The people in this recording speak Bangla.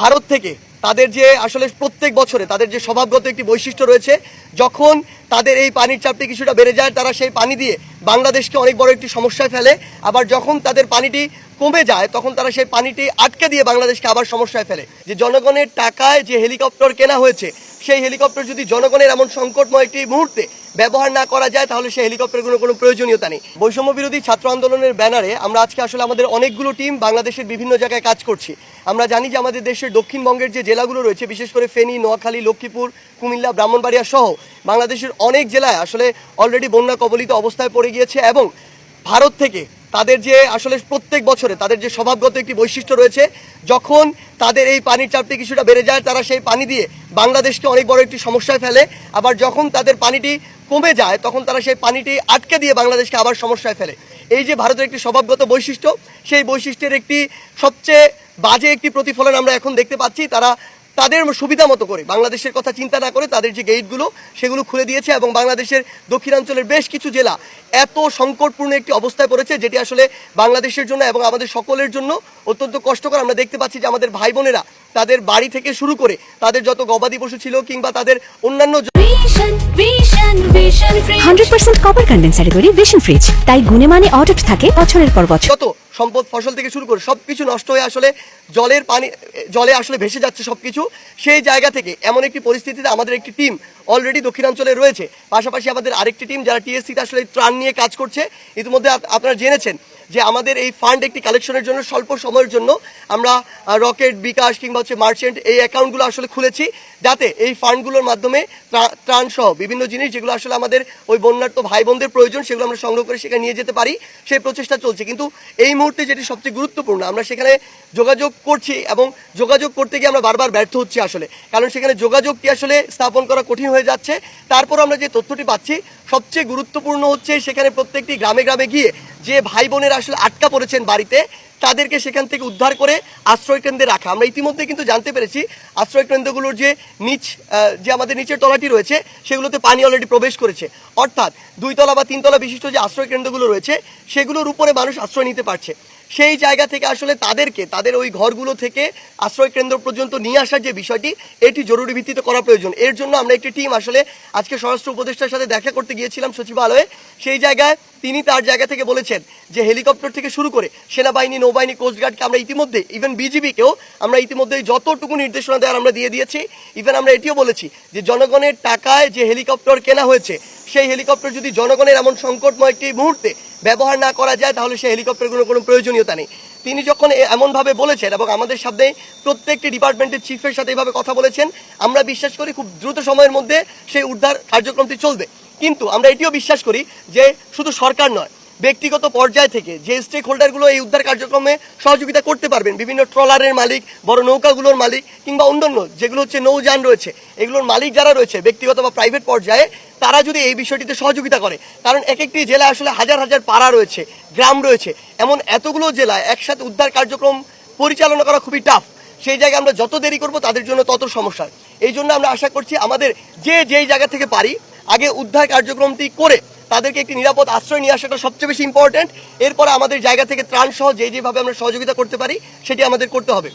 ভারত থেকে তাদের যে আসলে প্রত্যেক বছরে তাদের যে স্বভাবগত একটি বৈশিষ্ট্য রয়েছে, যখন তাদের এই পানির চাপটি কিছুটা বেড়ে যায়, তারা সেই পানি দিয়ে বাংলাদেশকে অনেক বড় একটি সমস্যায় ফেলে। আবার যখন তাদের পানিটি কমে যায়, তখন তারা সেই পানিটি আটকে দিয়ে বাংলাদেশকে আবার সমস্যায় ফেলে। যে জনগণের টাকায় যে হেলিকপ্টার কেনা হয়েছে, সেই হেলিকপ্টার যদি জনগণের এমন সংকটময় একটি মুহূর্তে ব্যবহার না করা যায়, তাহলে সেই হেলিকপ্টারগুলোর কোনো প্রয়োজনীয়তা নেই। বৈষম্য বিরোধী ছাত্র আন্দোলনের ব্যানারে আমরা আজকে আসলে আমাদের অনেকগুলো টিম বাংলাদেশের বিভিন্ন জায়গায় কাজ করছি। আমরা জানি যে আমাদের দেশের দক্ষিণবঙ্গের যে জেলাগুলো রয়েছে, বিশেষ করে ফেনী, নোয়াখালী, লক্ষ্মীপুর, কুমিল্লা, ব্রাহ্মণবাড়িয়া সহ বাংলাদেশের অনেক জেলায় আসলে অলরেডি বন্যা কবলিত অবস্থায় পড়ে গিয়েছে এবং ভারত থেকে তাদের যে আসলে প্রত্যেক বছরে তাদের যে স্বভাবগত একটি বৈশিষ্ট্য রয়েছে, যখন তাদের এই পানির চাপটি কিছুটা বেড়ে যায়, তারা সেই পানি দিয়ে বাংলাদেশকে অনেক বড় একটি সমস্যায় ফেলে। আবার যখন তাদের পানিটি কমে যায়, তখন তারা সেই পানিটি আটকে দিয়ে বাংলাদেশকে আবার সমস্যায় ফেলে। এই যে ভারতের একটি স্বভাবগত বৈশিষ্ট্য, সেই বৈশিষ্ট্যের একটি সবচেয়ে বাজে একটি প্রতিফলন আমরা এখন দেখতে পাচ্ছি। তারা তাদের সুবিধা মতো করে, বাংলাদেশের কথা চিন্তা না করে তাদের যে গেটগুলো সেগুলো খুলে দিয়েছে এবং বাংলাদেশের দক্ষিণাঞ্চলের বেশ কিছু জেলা এত সংকটপূর্ণ একটি অবস্থায় পড়েছে, যেটি আসলে বাংলাদেশের জন্য এবং আমাদের সকলের জন্য অত্যন্ত কষ্টকর। আমরা দেখতে পাচ্ছি যে আমাদের ভাই বোনেরা তাদের বাড়ি থেকে শুরু করে তাদের যত গবাদি পশু ছিল কিংবা তাদের অন্যান্য হান্ড্রেড পার্সেন্ট কপার কন্ডেন্সারে তৈরি ভিশন ফ্রিজ তাই গুণে মানে অটুট থাকে বছরের পর বছর। যত সম্পদ ফসল থেকে শুরু করে সব কিছু নষ্ট হয়ে আসলে জলের পানি জলে আসলে ভেসে যাচ্ছে সব কিছু সেই জায়গা থেকে এমন একটি পরিস্থিতিতে আমাদের একটি টিম অলরেডি দক্ষিণাঞ্চলে রয়েছে। পাশাপাশি আমাদের আরেকটি টিম যারা টিএসসিতে আসলে ত্রাণ নিয়ে কাজ করছে ইতিমধ্যে আপনারা জেনেছেন যে আমাদের এই ফান্ড একটি কালেকশনের জন্য স্বল্প সময়ের জন্য আমরা রকেট বিকাশ কিংবা হচ্ছে মার্চেন্ট এই অ্যাকাউন্টগুলো আসলে খুলেছি। যাতে এই ফান্ডগুলোর মাধ্যমে ত্রা- ত্রাণ সহ বিভিন্ন জিনিস যেগুলো আসলে আমাদের ওই বন্যার্থ ভাই বোনদের প্রয়োজন সেগুলো আমরা সংগ্রহ করে সেখানে নিয়ে যেতে পারি। সেই প্রচেষ্টা চলছে। কিন্তু এই মুহূর্তে যেটি সবচেয়ে গুরুত্বপূর্ণ, আমরা সেখানে যোগাযোগ করছি এবং যোগাযোগ করতে গিয়ে আমরা বারবার ব্যর্থ হচ্ছি আসলে। কারণ সেখানে যোগাযোগটি আসলে স্থাপন করা কঠিন হয়ে যাচ্ছে। তারপর আমরা যে তথ্যটি পাচ্ছি, সবচেয়ে গুরুত্বপূর্ণ হচ্ছে সেখানে প্রত্যেকটি গ্রামে গ্রামে গিয়ে যে ভাই বোনেরা আসলে আটকা পড়েছেন বাড়িতে, তাদেরকে সেখান থেকে উদ্ধার করে আশ্রয়কেন্দ্রে রাখা। আমরা ইতিমধ্যে কিন্তু জানতে পেরেছি আশ্রয়কেন্দ্রগুলোর যে নিচ যে আমাদের নিচের তলাটি রয়েছে, সেগুলোতে পানি অলরেডি প্রবেশ করেছে। অর্থাৎ দুই তলা বা তিনতলা বিশিষ্ট যে আশ্রয়কেন্দ্রগুলো রয়েছে, সেগুলোর উপরে মানুষ আশ্রয় নিতে পারছে। সেই জায়গা থেকে আসলে তাদেরকে, তাদের ওই ঘরগুলো থেকে আশ্রয় কেন্দ্র পর্যন্ত নিয়ে আসার যে বিষয়টি, এটি জরুরি ভিত্তিতে করা প্রয়োজন। এর জন্য আমরা একটি টিম আসলে আজকে স্বরাষ্ট্র উপদেষ্টার সাথে দেখা করতে গিয়েছিলাম সচিবালয়ে। সেই জায়গায় তিনি তার জায়গা থেকে বলেছেন যে হেলিকপ্টার থেকে শুরু করে সেনাবাহিনী, নৌবাহিনী কোস্টগার্ডকে আমরা ইতিমধ্যে, ইভেন বিজিবিকেও আমরা ইতিমধ্যে যতটুকু নির্দেশনা দেওয়ার আমরা দিয়ে দিয়েছি। ইভেন আমরা এটিও বলেছি যে জনগণের টাকায় যে হেলিকপ্টার কেনা হয়েছে সেই হেলিকপ্টার যদি জনগণের এমন সংকটময় একটি মুহূর্তে ব্যবহার না করা যায়, তাহলে সেই হেলিকপ্টারগুলোর কোনো প্রয়োজনীয়তা নেই। তিনি যখন এমনভাবে বলেছেন এবং আমাদের সামনে প্রত্যেকটি ডিপার্টমেন্টের চিফের সাথে এইভাবে কথা বলেছেন, আমরা বিশ্বাস করি খুব দ্রুত সময়ের মধ্যে সেই উদ্ধার কার্যক্রমটি চলবে। কিন্তু আমরা এটিও বিশ্বাস করি যে শুধু সরকার নয় ব্যক্তিগত পর্যায় থেকে যে স্টেক হোল্ডারগুলো এই উদ্ধার কার্যক্রমে সহযোগিতা করতে পারবেন, বিভিন্ন ট্রলারের মালিক, বড় নৌকাগুলোর মালিক কিংবা অন্যান্য, যেগুলো হচ্ছে নৌযান রয়েছে, এগুলোর মালিক যারা রয়েছে, ব্যক্তিগত বা প্রাইভেট পর্যায়ে, তারা যদি এই বিষয়টিতে সহযোগিতা করে, কারণ এক একটি জেলা আসলে হাজার হাজার পাড়া রয়েছে, গ্রাম রয়েছে, এমন এতগুলো জেলায় একসাথে উদ্ধার কার্যক্রম পরিচালনা করা খুবই টাফ সেই জায়গায় আমরা যত দেরি করব, তাদের জন্য তত সমস্যা। এই জন্য আমরা আশা করছি আমাদের যে যেই জায়গা থেকে পারি, আগে উদ্ধার কার্যক্রমটি করে তাদেরকে একটি নিরাপদ আশ্রয় নিয়ে আসাটা সবচেয়ে বেশি ইম্পর্ট্যান্ট এরপরে আমাদের জায়গা থেকে ত্রাণ সহ যে যেভাবে আমরা সহযোগিতা করতে পারি, সেটি আমাদের করতে হবে।